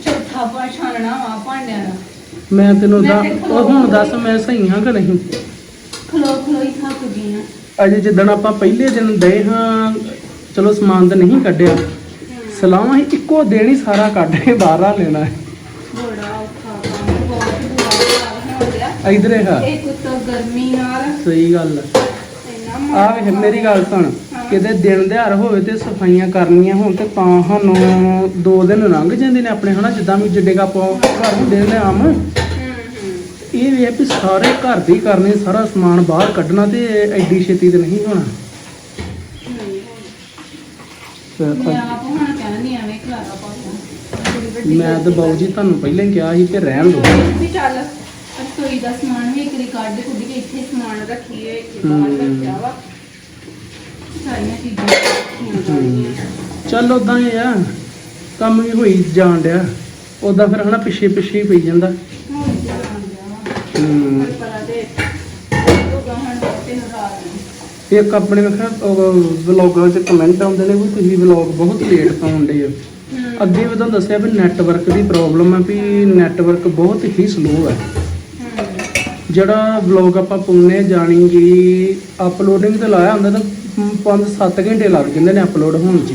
ਚੌਥਾ ਪਾ ਛਾਣਨਾ ਵਾ ਭਾਂਡਿਆਂ ਦਾ। ਮੈਂ ਤੈਨੂੰ ਮੈਂ ਦਾ ਤੇ ਉਹ ਹੁਣ ਦੱਸ ਮੈਂ ਸਹੀ ਹਾਂ ਕਿ ਨਹੀਂ? ਖਲੋ ਖਲੋ ਹੀ ਥੱਕ ਗਈ ਆ ਅਜੇ ਜਿੱਦਣ ਆਪਾਂ ਪਹਿਲੇ ਦਿਨ ਗਏ ਹਾਂ ਚਲੋ ਸਮਾਨ ਤਾਂ ਨਹੀਂ ਕੱਢਿਆ। ਸਲਾਹਾਂ ਹੀ ਇੱਕੋ ਦਿਨ ਹੀ ਸਾਰਾ ਕੱਢ ਕੇ ਬਾਹਰ ਆ ਲੈਣਾ ਹੈ ਬੜਾ ਔਖਾ ਕੰਮ ਬਹੁਤ ਬੁਰਾ ਹਾਲ ਹੋ ਗਿਆ ਇਧਰ ਹੈ ਇੱਕ ਉੱਤੋਂ ਗਰਮੀ ਨਾਲ। ਸਹੀ ਗੱਲ। ਇੰਨਾ ਆ ਵੇਖ ਮੇਰੀ ਗੱਲ ਸੁਣ। ਕਿਤੇ ਦਿਨ ਦਿਹਾੜ ਹੋਵੇ ਤੇ ਸਫਾਈਆਂ ਕਰਨੀਆਂ ਹੋਣ ਤੇ ਤਾਂ ਸਾਨੂੰ ਦੋ ਦਿਨ ਲੰਘ ਜਾਂਦੇ ਨੇ ਆਪਣੇ ਹਨਾ? ਜਿੱਦਾਂ ਵੀ ਜਿੱਡੇ ਕਾ ਆਪਾਂ ਘਰ ਹੁੰਦੇ ਨੇ ਆਮ। ਹੂੰ ਹੂੰ। ਇਹ ਵੀ ਹੈ ਵੀ ਸਾਰੇ ਘਰ ਦੀ ਕਰਨੀ ਸਾਰਾ ਸਮਾਨ ਬਾਹਰ ਕੱਢਣਾ ਤੇ ਐਡੀ ਛੇਤੀ ਤੇ ਨਹੀਂ ਹੋਣਾ। ਮੈਂ ਆਪ ਹੁਣ ਕਹਿੰਦੀ ਐਵੇਂ ਖਲਾਰਾ ਪਾਉਂਦਾ ਮੈਂ ਤਾਂ ਬਾਊ ਜੀ ਤੁਹਾਨੂੰ ਪਹਿਲਾਂ ਹੀ ਕਿਹਾ ਸੀ ਕਿ ਰਹਿਣ ਦਿਓ। ਵੀ ਚੱਲ। ਰਸੋਈ ਦਾ ਸਮਾਨ ਵੀ ਇੱਕ ਵਾਰੀ ਕੱਢ ਕੁੱਢ ਕੇ ਇੱਥੇ ਸਮਾਨ ਰੱਖੀਏ ਇੱਥੇ ਬਾਹਰ ਹਮ। ਰੱਖਿਆ ਵਾ। ਸਾਰੀਆਂ ਚੀਜ਼ਾਂ ਰੱਖੀਆਂ ਜਾਣੀਆਂ ਚੱਲ ਉਦਾਂ ਹੀ ਆ ਕੰਮ ਵੀ ਹੋਈ ਜਾਣ ਡਿਆ। ਉਦਾਂ ਫਿਰ ਹਨਾ ਪਿੱਛੇ ਪਿੱਛੇ ਹੀ ਪਈ ਜਾਂਦਾ। ਹੁਣ ਜਾਣ ਗਿਆ ਵਾ। ਹੂੰ। ਪਰ ਪਰਾ ਦੇ ਉਹ ਗਾਹਣ ਤੇ ਨਾਰਾਜ਼ ਨੇ ਇੱਕ ਆਪਣੇ ਵੇਖਿਆ ਵਲੌਗਾਂ 'ਚ ਕਮੈਂਟ ਆਉਂਦੇ ਨੇ ਵੀ ਤੁਸੀਂ ਵਲੌਗ ਬਹੁਤ ਲੇਟ ਪਾਉਂਦੇ ਹੋ। ਹੂੰ। ਅੱਗੇ ਵੀ ਤੁਹਾਨੂੰ ਦੱਸਿਆ ਵੀ ਨੈਟਵਰਕ ਦੀ ਪ੍ਰੋਬਲਮ ਹੈ ਵੀ ਨੈਟਵਰਕ ਬਹੁਤ ਹੀ ਸਲੋ ਹੂੰ ਜਿਹੜਾ ਵਲੌਗ ਆਪਾਂ ਪਾਉਨੇ ਜਾਣੀ ਕਿ ਅਪਲੋਡਿੰਗ ਤੇ ਲਾਇਆ ਹੁੰਦਾ ਤਾਂ 5-7 ਘੰਟੇ ਲੱਗ ਜਾਂਦੇ ਨੇ ਅਪਲੋਡ ਹੋਣ 'ਚ।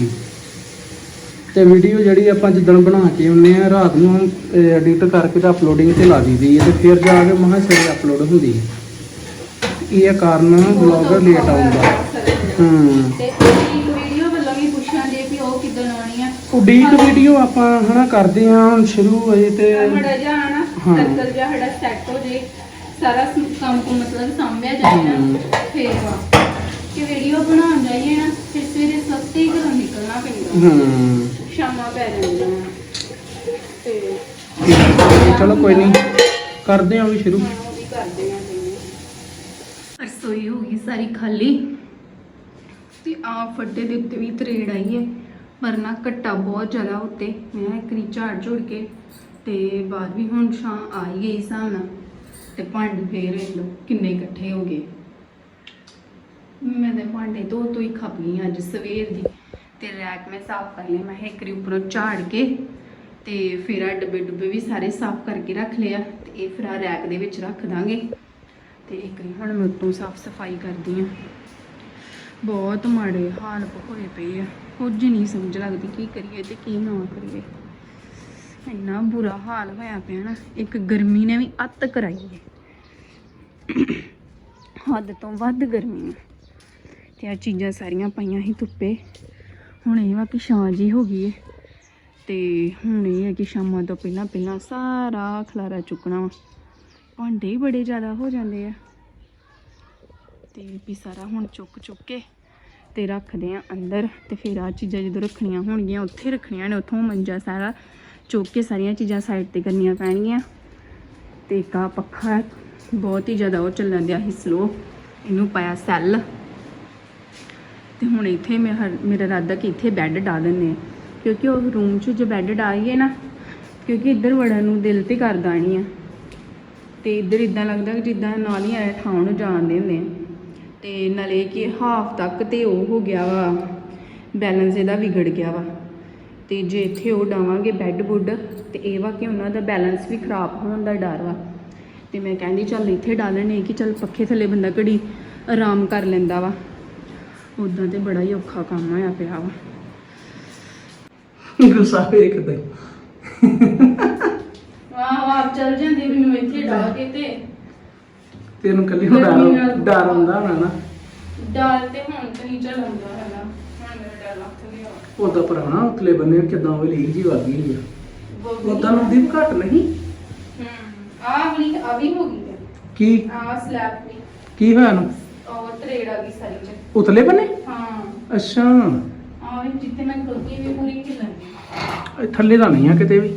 ਤੇ ਵੀਡੀਓ ਜਿਹੜੀ ਆਪਾਂ ਜਿੱਦਣ ਬਣਾ ਕੇ ਆਉਂਦੇ ਆ ਰਾਤ ਨੂੰ ਐਡਿਟ ਕਰਕੇ ਤਾਂ ਅਪਲੋਡਿੰਗ ਤੇ ਲਾ ਦਈਦੀ ਹੈ ਤੇ ਫਿਰ ਜਾ ਕੇ ਮਹਾ ਸਵੇਰੇ ਅਪਲੋਡ ਹੁੰਦੀ ਹੈ। ਇਹ ਕਾਰਨ ਵਲੌਗ ਲੇਟ ਆਉਂਦਾ। ਹੂੰ। ਤੇ ਇੱਕ ਵੀਡੀਓ ਵੱਲੋਂ ਵੀ ਪੁੱਛਾਂਗੇ ਕਿ ਉਹ ਕਿੱਦਾਂ ਆਉਣੀ ਆ। ਉਡੀਕ ਵੀਡੀਓ ਆਪਾਂ ਹਨਾ ਕਰਦੇ ਆ ਸ਼ੁਰੂ ਹੋਏ ਤੇ ਮੜਾ ਜਾ ਨਾ ਹਾਂ। ਸਰਕਲ ਜਿਹਾ ਸਾਡਾ ਸੈੱਟ ਹੋ ਜੇ। ਸਾਰਾ ਕੰਮ ਕੋ ਮਤਲਬ ਸਾਂਭਿਆ ਜਾਏ ਨਾ ਹਮ। ਫੇਰ ਵਾ। ਕਿ ਵੀਡੀਓ ਬਣਾਉਣ ਜਾਈਏ ਨਾ ਫਿਰ ਸਵੇਰੇ ਸਸਤੇ ਹੀ ਘਰੋਂ ਨਿਕਲਣਾ ਪੈਂਦਾ। ਹੂੰ। ਸ਼ਾਮਾਂ ਪੈ ਜਾਂਦੀਆਂ। ਤੇ ਚਲੋ ਕੋਈ ਨਹੀਂ ਕਰਦੇ ਆ ਵੀ ਸ਼ੁਰੂ। ਉਹ ਵੀ ਕਰਦੇ ਆ ਜਿਵੇਂ ਰਸੋਈ ਹੋ ਗਈ ਸਾਰੀ ਖਾਲੀ। ਤੇ ਆ ਫੱਟੇ ਦੇ ਉੱਤੇ ਵੀ ਤਰੇੜ ਆਈ ਹੈ ਵਰਨਾ ਘੱਟਾ ਬਹੁਤ ਜ਼ਿਆਦਾ ਉੱਤੇ। ਮੈਂ ਇੱਕ ਰੀ ਝਾੜ ਝੁੜ ਕੇ। ਤੇ ਬਾਅਦ ਵੀ ਹੁਣ ਛਾਂ ਆ ਹੀ ਗਈ ਹਿਸਾਬ ਨਾਲ। ਤੇ ਭਾਂਡੇ ਫੇਰ ਵੇਖ ਲਓ, ਕਿੰਨੇ ਇਕੱਠੇ ਹੋ ਗਏ। ਮੈਂ ਤੇ ਭਾਂਡੇ ਧੋ ਧੋ ਹੀ ਖੱਪ ਗਈ ਅੱਜ ਸਵੇਰ ਦੀ। ਤੇ ਰੈਕ ਮੈਂ ਸਾਫ਼ ਕਰ ਲਿਆ, ਮੈਂ ਕਿਹਾ ਇੱਕ ਉੱਪਰੋਂ ਝਾੜ ਕੇ ਤੇ ਫਿਰ ਆ ਡੱਬੇ ਡੁੱਬੇ ਵੀ ਸਾਰੇ ਸਾਫ਼ ਕਰਕੇ ਰੱਖ ਲਿਆ ਤੇ ਇਹ ਫਿਰ ਆ ਰੈਕ ਦੇ ਵਿੱਚ ਰੱਖ ਦਾਂਗੇ। ਤੇ ਇੱਕ ਹੁਣ ਮੈਂ ਉੱਤੋਂ ਸਾਫ਼ ਸਫ਼ਾਈ ਕਰਦੀ ਆ। ਬਹੁਤ ਮਾੜੇ ਹਾਲ ਹੋਏ ਪਏ ਆ, ਕੁਝ ਨਹੀਂ ਸਮਝ ਲੱਗਦੀ ਕੀ ਕਰੀਏ ਤੇ ਕੀ ਨਾ ਕਰੀਏ। ਇੰਨਾ ਬੁਰਾ ਹਾਲ ਹੋਇਆ ਪਿਆ ਨਾ, ਇੱਕ ਗਰਮੀ ਨੇ ਵੀ ਅੱਤ ਕਰਾਈ ਹੈ। ਹੱਦ ਤੋਂ ਵੱਧ ਗਰਮੀ ਆ ਤੇ ਆ ਚੀਜ਼ਾਂ ਸਾਰੀਆਂ ਪਾਈਆਂ ਸੀ ਧੁੱਪੇ। ਹੁਣ ਇਹ ਵਾ ਕਿ ਛਾਂ ਜੀ ਹੋ ਗਈ ਏ ਤੇ ਹੁਣ ਇਹ ਹੈ ਕਿ ਸ਼ਾਮਾਂ ਤੋਂ ਪਹਿਲਾਂ ਪਹਿਲਾਂ ਸਾਰਾ ਖਲਾਰਾ ਚੁੱਕਣਾ ਵਾ। ਭਾਂਡੇ ਹੀ ਬੜੇ ਜ਼ਿਆਦਾ ਹੋ ਜਾਂਦੇ ਆ। ਤੇ ਵੀ ਸਾਰਾ ਹੁਣ ਚੁੱਕ ਚੁੱਕ ਕੇ ਤੇ ਰੱਖਦੇ ਆ ਅੰਦਰ। ਤੇ ਫਿਰ ਆ ਚੀਜ਼ਾਂ ਜਦੋਂ ਰੱਖਣੀਆਂ ਹੋਣਗੀਆਂ, ਉੱਥੇ ਰੱਖਣੀਆਂ ਨੇ, ਉੱਥੋਂ ਮੰਜਾ ਸਾਰਾ ਚੁੱਕ ਕੇ ਸਾਰੀਆਂ ਚੀਜ਼ਾਂ ਸਾਈਡ ਤੇ ਕਰਨੀਆਂ ਪੈਣਗੀਆਂ। ਤੇ ਇੱਕ ਪੱਖਾ ਬਹੁਤ ਹੀ ਜ਼ਿਆਦਾ ਉਹ ਚੱਲਣ ਦਿਆ ਸੀ ਸਲੋ ਇਹਨੂੰ ਪਾਇਆ ਸੈੱਲ ਤੇ ਹੁਣ ਇੱਥੇ ਮੇਰਾ ਮੇਰਾ ਇਰਾਦਾ ਕਿ ਇੱਥੇ ਬੈੱਡ ਡਾ ਦਿੰਦੇ ਕਿਉਂਕਿ ਉਹ ਰੂਮ 'ਚ ਜੋ ਬੈੱਡ ਡਾਈਏ ਨਾ, ਕਿਉਂਕਿ ਇੱਧਰ ਵੜਨ ਨੂੰ ਦਿਲ ਤੇ ਕਰਦਾ ਨਹੀਂ ਆ। ਤੇ ਇੱਧਰ ਇਦਾਂ ਲੱਗਦਾ ਕਿ ਜਿੱਦਾਂ ਨਾਲ ਹੀ ਆਇਆ ਥਾਂ ਨੂੰ ਜਾਣਦੇ ਹੁੰਦੇ ਆ। ਤੇ ਨਾਲੇ ਕਿ ਹਾਫ ਤੱਕ ਤੇ ਉਹ ਹੋ ਗਿਆ ਵਾ ਬੈਲੈਂਸ ਇਹਦਾ ਵਿਗੜ ਗਿਆ ਵਾ। ਤੇ ਜੇ ਇੱਥੇ ਉਹ ਡਾਵਾਂਗੇ ਬੈੱਡ ਬੁੱਡ ਤੇ ਇਹ ਵਾ ਕਿ ਉਹਨਾਂ ਦਾ ਬੈਲੈਂਸ ਵੀ ਖਰਾਬ ਹੋਣ ਦਾ ਡਰ ਵਾ। ਤੇ ਮੈਂ ਕਹਿੰਦੀ ਚੱਲ ਇੱਥੇ ਡਾਲਣੇ ਕਿ ਚੱਲ ਪੱਖੇ ਥੱਲੇ ਬੰਦਾ ਘੜੀ ਆਰਾਮ ਕਰ ਲੈਂਦਾ ਵਾ। ਉਦਾਂ ਤੇ ਬੜਾ ਹੀ ਔਖਾ ਕੰਮ ਹੋਇਆ ਪਿਆ ਵਾ। ਗੁੱਸਾ ਵੇਖਦਾ ਹੀ। ਵਾਹ ਵਾਹ ਚੱਲ ਜਾਂਦੀ ਮੈਨੂੰ ਇੱਥੇ ਡਾ ਕੇ ਤੇ। ਤੈਨੂੰ ਕੱਲੀ ਡਰ ਡਰ ਹੁੰਦਾ ਹੋਣਾ ਨਾ। ਡਾਲ ਤੇ ਹੁਣ ਤੇ ਨਹੀਂ ਚੱਲਦਾ ਹੈਗਾ ਹੁਣ ਮੇਰਾ ਡਰ ਲੱਗ ਗਿਆ ਉਹਦਾ ਪੁਰਾਣਾ ਉਤਲੇ ਬੰਨੇ ਕਿਦਾਂ ਉਹ ਲੀਕ ਜੀ ਵੱਗ ਗਈ ਆ। ਉਦਾਂ ਨੂੰ ਦੀਪ ਘੱਟ ਨਹੀਂ? ਹੂੰ ਆ ਵਾਲੀ ਆ ਵੀ ਹੋ ਗਈ ਹੈ ਕੀ? ਆ ਸਲੈਬ ਵੀ। ਕੀ ਹੋਇਆ ਨੂੰ ਉਹ ਤਰੇੜ ਆ ਗਈ ਸਾਰੀ ਚ। ਉਤਲੇ ਬੰਨੇ? ਹਾਂ। ਅੱਛਾ। ਆ ਵੀ ਜਿੱਥੇ ਮੈਂ ਖਲੋਤੀ ਵੀ ਪੂਰੀ ਦੀ ਇਹ ਥੱਲੇ ਤਾਂ ਨਹੀਂ ਆ ਕਿਤੇ ਵੀ।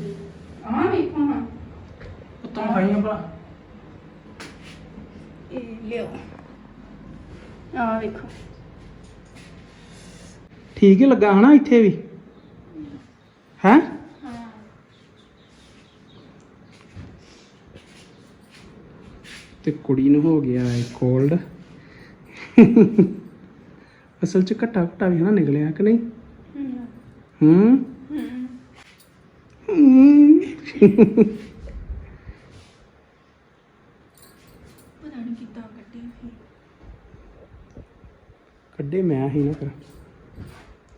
ਆ ਵੇਖੋ ਹਾਂ। ਉੱਤੋਂ ਖਾਈਆਂ ਭਲਾ। ਇਹ ਲਿਓ ਆ ਵੇਖੋ। ਠੀਕ ਹੀ ਲੱਗਾ ਹਨਾ ਇੱਥੇ ਵੀ? ਹੈ? ਤੇ ਕੁੜੀ ਨੂੰ ਹੋ ਗਿਆ ਹੈ ਕੋਲਡ ਅਸਲ ਚ ਘੱਟਾ ਘੱਟਾ ਵੀ ਹਨਾ ਨਿਕਲਿਆ ਕਿ ਨਹੀਂ? ਹੂੰ? ਹੂੰ ਹੂੰ ਹੂੰ। ਪਤਾ ਨਹੀਂ ਕਿੱਦਾਂ ਕੱਢੀ ਸੀ। ਕੱਢੇ ਮੈਂ ਹੀ ਨਾ ਫਿਰ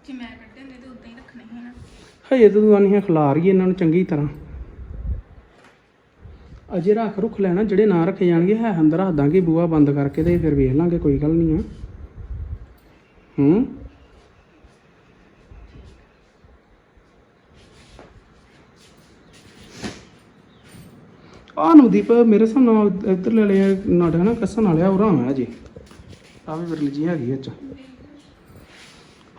ਜੇ ਮੈਂ ਕੱਢੇ ਹੁੰਦੇ ਤੇ ਉਦਾਂ ਹੀ ਰੱਖਣੇ ਸੀ ਨਾ ਹਜੇ ਤਾਂ ਤੂੰ ਨਹੀਂ ਖਿਲਾਰ ਇਹਨਾਂ ਨੂੰ ਚੰਗੀ ਤਰ੍ਹਾਂ। ਅਜੇ ਰੱਖ ਰੁੱਖ ਲੈਣਾ, ਜਿਹੜੇ ਨਾ ਰੱਖੇ ਜਾਣਗੇ, ਹੈ ਅੰਦਰ ਰੱਖ ਦਾਂਗੇ ਬੂਆ ਬੰਦ ਕਰਕੇ ਤੇ ਫਿਰ ਵੇਖ ਲਾਂਗੇ, ਕੋਈ ਗੱਲ ਨਹੀਂ ਆ। ਹੂੰ? ਆ ਨਵਦੀਪ, ਮੇਰੇ ਹਿਸਾਬ ਨਾਲ ਇੱਧਰ ਲੈ ਲਿਆ ਨਾਟਕ ਨਾ ਕੱਸਣ ਵਾਲਿਆ, ਉਹ ਰਾਮ ਹੈ ਜੀ ਆ ਵੀ ਵਿਰਲ ਜੀ ਹੈਗੀ ਇਹ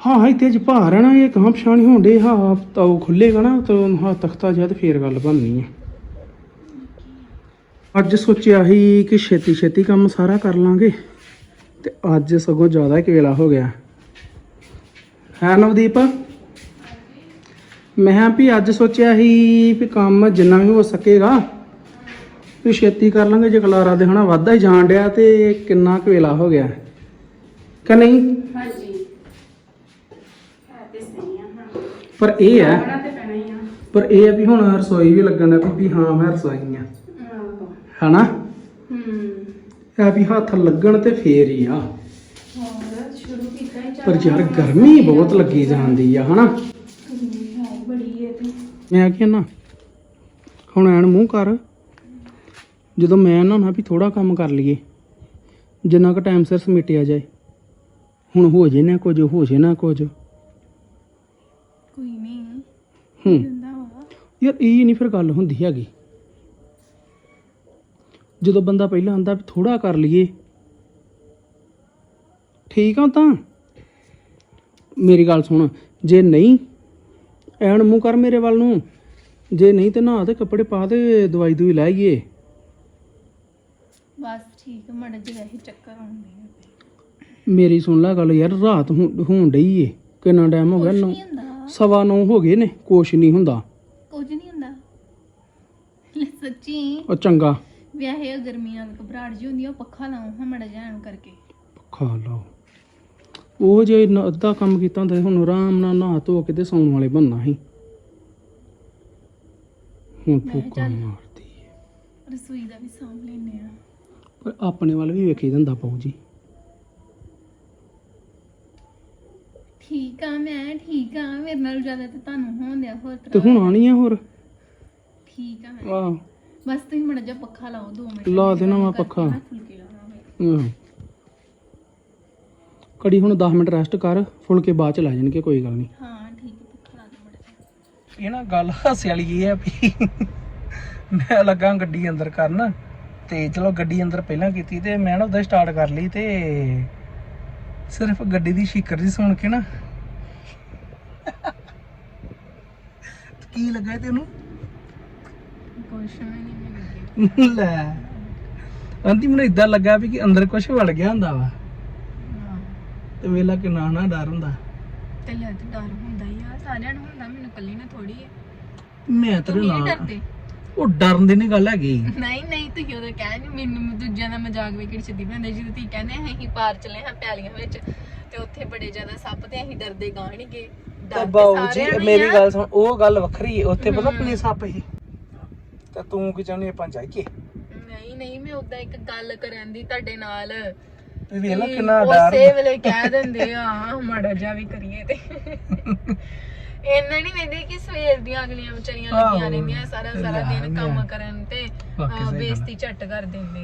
ਚ ਹਾਂ ਹਾਂ ਇੱਥੇ ਅੱਜ ਭਾਰ ਹੈ ਨਾ, ਇਹ ਕਾਂ ਪਛਾਣ ਹੁੰਦੇ ਹਾਂ ਤਾਂ ਉਹ ਖੁੱਲੇਗਾ ਨਾ, ਤਾਂ ਹਾਂ ਤਖਤਾ ਜਿਹਾ ਤੇ ਫੇਰ ਗੱਲ ਅੱਜ ਸੋਚਿਆ ਸੀ ਕਿ ਛੇਤੀ ਛੇਤੀ ਕੰਮ ਸਾਰਾ ਕਰ ਲਾਂਗੇ, ਤੇ ਅੱਜ ਸਗੋਂ ਜ਼ਿਆਦਾ ਹੀ ਵੇਲਾ ਹੋ ਗਿਆ। ਹੈ ਨਵਦੀਪ? ਮੈਂ ਕਿਹਾ ਵੀ ਅੱਜ ਸੋਚਿਆ ਸੀ ਵੀ ਕੰਮ ਜਿੰਨਾ ਵੀ ਹੋ ਸਕੇਗਾ, ਵੀ ਛੇਤੀ ਕਰ ਲਾਂਗੇ, ਜੇ ਕਲਾਰਾ ਦੇ ਹਣਾ ਵਾਧਾ ਹੀ ਜਾਣ ਡਿਆ ਤੇ ਕਿੰਨਾ ਕੁ ਵੇਲਾ ਹੋ ਗਿਆ। ਕਿ ਨਹੀਂ? ਹਾਂਜੀ। ਤੇ ਸਹੀ ਆ ਹਾਂ ਪਰ ਇਹ ਹੈ ਬਣਾ ਤੇ ਪੈਣਾ ਹੀ ਆ। ਪਰ ਇਹ ਹੈ ਵੀ ਹੁਣ ਰਸੋਈ ਵੀ ਲੱਗਣ ਦਾ ਵੀ ਹਾਂ ਮੈਂ ਰਸੋਈ ਆ। ਆਹੋ। ਹਨਾ? ਹੂੰ। ਇਹ ਵੀ ਹੱਥ ਲੱਗਣ ਤੇ ਫੇਰ ਹੀ ਆ। ਹੋਰ ਸ਼ੁਰੂ ਕੀਤਾ ਹੀ ਪਰ ਯਾਰ ਗਰਮੀ ਬਹੁਤ ਲੱਗੀ ਜਾਂਦੀ ਆ ਹਨਾ? ਗਰਮੀ ਹੈ ਬੜੀ ਹੈ ਤੇ ਮੈਂ ਹੁਣ ਐਨ ਮੂੰਹ ਕਰ। ਜਦੋਂ ਮੈਂ ਨਾ ਨਾ ਵੀ ਥੋੜਾ ਕੰਮ ਕਰ ਲਈਏ ਜਿੰਨਾ ਕੁ ਟਾਈਮ ਸਿਰ ਸਮਿਟਿਆ ਜਾਏ। ਹੁਣ ਹੋ ਜੇ ਨਾ ਕੁਝ ਹੋ ਜੇ ਨਾ ਕੁਝ ਕੋਈ ਨਹੀਂ ਹੂੰ। ਯਾਰ ਇਹ ਨਹੀਂ ਫਿਰ ਗੱਲ ਹੁੰਦੀ ਹੈਗੀ। ਜਦੋਂ ਬੰਦਾ ਪਹਿਲਾਂ ਆਂਦਾ ਵੀ ਥੋੜਾ ਕਰ ਲਈਏ। ਠੀਕ ਆ ਤਾਂ। ਮੇਰੀ ਗੱਲ ਸੁਣ ਜੇ ਨਹੀਂ ਐਨ ਮੂੰਹ ਕਰ ਮੇਰੇ ਵੱਲ ਨੂੰ। ਜੇ ਨਹੀਂ ਤੇ ਨਹਾ ਤੇ ਕੱਪੜੇ ਪਾ ਤੇ ਦਵਾਈ ਦੂਈ ਲੈ ਆਈਏ। ਬਸ ਠੀਕ ਮੜ ਜਿਹਾ ਹੀ ਚੱਕਰ ਆਉਂਦੇ ਆ ਮੇਰੀ ਸੁਣ ਲੈ ਗੱਲ ਯਾਰ ਰਾਤ ਹੋਣ ਡਈ ਏ। ਕਿੰਨਾ ਟਾਈਮ ਹੋ ਗਿਆ ਕੁਛ ਨੌ ਨਹੀਂ ਹੁੰਦਾ। ਸਵਾ ਨੌ ਹੋ ਗਏ ਨੇ ਕੁਛ ਨਹੀਂ ਹੁੰਦਾ। ਕੁਝ ਨਹੀਂ ਹੁੰਦਾ। ਲੈ ਸੱਚੀ। ਉਹ ਚੰਗਾ। ਵਿਆਹੇ ਗਰਮੀਆਂ ਦੀ ਘਬਰਾਹਟ ਜੀ ਹੁੰਦੀ ਆ ਉਹ ਪੱਖਾ ਲਾਉਂ ਹਾਂ ਮੜ ਜਾਣ ਕਰਕੇ। ਖਾ ਲਓ। ਉਹ ਜੇ ਇੰਨਾ ਅੱਧਾ ਕੰਮ ਕੀਤਾ ਹੁੰਦਾ ਹੁਣ ਆਰਾਮ ਨਾਲ ਨਹਾ ਧੋ ਕੇ ਤੇ ਸੌਣ ਵਾਲੇ ਬੰਨਾ ਸੀ। ਹੁਣ ਮੈਂ ਫੂਕਾਂ ਚੱਲ- ਮਾਰਦੀ ਹੈ ਰਸੋਈ ਦਾ ਵੀ ਸਾਂਭ ਲੈਨੇ ਆ ਪਰ ਆਪਣੇ ਵੱਲ ਵੀ ਵੇਖੀ ਦਿੰਦਾ ਪਾਉ ਜੀ। ਠੀਕ ਆ ਮੈਂ ਠੀਕ ਆ ਮੇਰੇ ਨਾਲ ਜ਼ਿਆਦਾ ਤੇ ਤੁਹਾਨੂੰ ਹੋਣ ਦਿਆ ਹੋਰ ਤੇ ਤਰ੍ਹਾਂ ਹੁਣ ਆਣੀ ਆ ਹੋਰ? ਠੀਕ ਆ ਮੈਂ। ਆਹ। ਬਸ ਤੁਸੀਂ ਮੜ ਜਾ ਪੱਖਾ ਲਾਓ 2 ਮਿੰਟ। ਲਾ ਦੇਣਾ ਕਰਕੇ ਪੱਖਾ। ਮੈਂ ਫੁਲਕੇ ਲਾਉਣਾ ਵਾ। ਆਹ, ਕੜੀ ਹੁਣ 10 ਮਿੰਟ ਰੈਸਟ ਕਰ ਫੁਲਕੇ ਬਾਅਦ ਚ ਲੈ ਜਾਣਗੇ ਕੋਈ ਗੱਲ ਨਹੀਂ। ਹਾਂ ਠੀਕ ਹੈ ਭੁੱਖ ਲੱਗ ਬੜਾ ਇਹ ਨਾ ਗੱਲ ਹਾਸੇ ਵਾਲੀ ਇਹ ਹੈ ਵੀ ਮੈਂ ਲੱਗਾ ਗੱਡੀ ਅੰਦਰ ਕਰਨ ਤੇ ਚਲੋ ਗੱਡੀ ਅੰਦਰ ਪਹਿਲਾਂ ਕੀਤੀ ਤੇ ਮੈਂ ਨਾ ਉਹਦਾ ਸਟਾਰਟ ਕਰ ਲਈ ਤੇ ਸਿਰਫ ਗੱਡੀ ਦੀ ਸ਼ੀਕਰ ਦੀ ਸੁਣ ਕੇ ਨਾ। ਕੀ ਲੱਗਾ ਤੈਨੂੰ? ਕੁਛ ਵੀ ਨਹੀਂ ਮੈਨੂੰ ਲੱਗੇ ਲੈ। ਅੰਤੀ ਮੈਨੂੰ ਇਦਾਂ ਲੱਗਾ ਵੀ ਕਿ ਅੰਦਰ ਕੁਝ ਵੜ ਗਿਆ ਹੁੰਦਾ ਵਾ। ਤੇ ਵੇਲਾ ਕਿੰਨਾ ਨਾ ਡਰ ਹੁੰਦਾ। ਤੇ ਲੈ ਤੇ ਡਰ ਹੁੰਦਾ ਹੀ ਆ। ਸਾਰਿਆਂ ਨੂੰ ਹੁੰਦਾ ਮੈਨੂੰ ਕੱਲੀ ਨਾ ਥੋੜੀ ਹੈ ਮੈਂ ਤੇਰੇ ਨਹੀਂ ਨਾਲ। ਡਰਦੇ? ਉਹ ਡਰਨ ਦੀ ਨਹੀਂ ਗੱਲ ਹੈਗੀ। ਨਹੀਂ ਨਹੀਂ ਤੁਸੀਂ ਉਹਦਾ ਕਹਿ ਨਹੀਂ ਮੈਨੂੰ ਦੂਜਿਆਂ ਦਾ ਮਜ਼ਾਕ ਵੀ ਕਿਹੜੀ ਸਿੱਧੀ ਬਣਾਉਂਦੇ ਜਦੋਂ ਤੁਸੀਂ ਕਹਿੰਦੇ ਹਾਂ ਅਸੀਂ ਪਾਰ ਚਲੇ ਹਾਂ ਪਿਆਲੀਆਂ ਵਿੱਚ ਤੇ ਉੱਥੇ ਬੜੇ ਜ਼ਿਆਦਾ ਸੱਪ ਤੇ ਅਸੀਂ ਡਰਦੇ ਗਾਣਗੇ ਤੇ ਬਾਊ ਜੀ ਮੇਰੀ ਗੱਲ ਸੁਣ ਉਹ ਗੱਲ ਵੱਖਰੀ ਹੈ ਉੱਥੇ ਪਤਾ ਕਿੰਨੇ ਸੱਪ ਸੀ? ਤੇ ਤੂੰ ਕੀ ਚਾਹੁੰਦੀ ਆਪਾਂ ਜਾਈਏ? ਨਹੀਂ ਨਹੀਂ ਮੈਂ ਉਦਾਂ ਇੱਕ ਗੱਲ ਕਰਨ ਦੀ ਤੁਹਾਡੇ ਨਾਲ। ਵੀ ਵੇਖ ਲੈ ਕਿੰਨਾ ਉਸੇ ਡਰ ਵੇਲੇ ਕਹਿ ਦਿੰਦੇ ਆ ਮਾੜਾ ਜਿਹਾ ਵੀ ਕਰੀਏ ਤੇ। ਇੰਨਾ ਨਹੀਂ ਵੇਂਦੇ ਕਿ ਸਵੇਰ ਦੀਆਂ ਅਗਲੀਆਂ ਵਿਚਾਰੀਆਂ ਲੱਗੀਆਂ ਆਹੋ। ਰਹਿੰਦੀਆਂ ਸਾਰਾ ਸਾਰਾ ਦਿਨ ਕੰਮ ਕਰਨ ਤੇ ਅਹ, ਸਹੀ ਗੱਲ ਆ। ਬੇਇੱਜ਼ਤੀ ਝੱਟ ਕਰ ਦਿੰਦੇ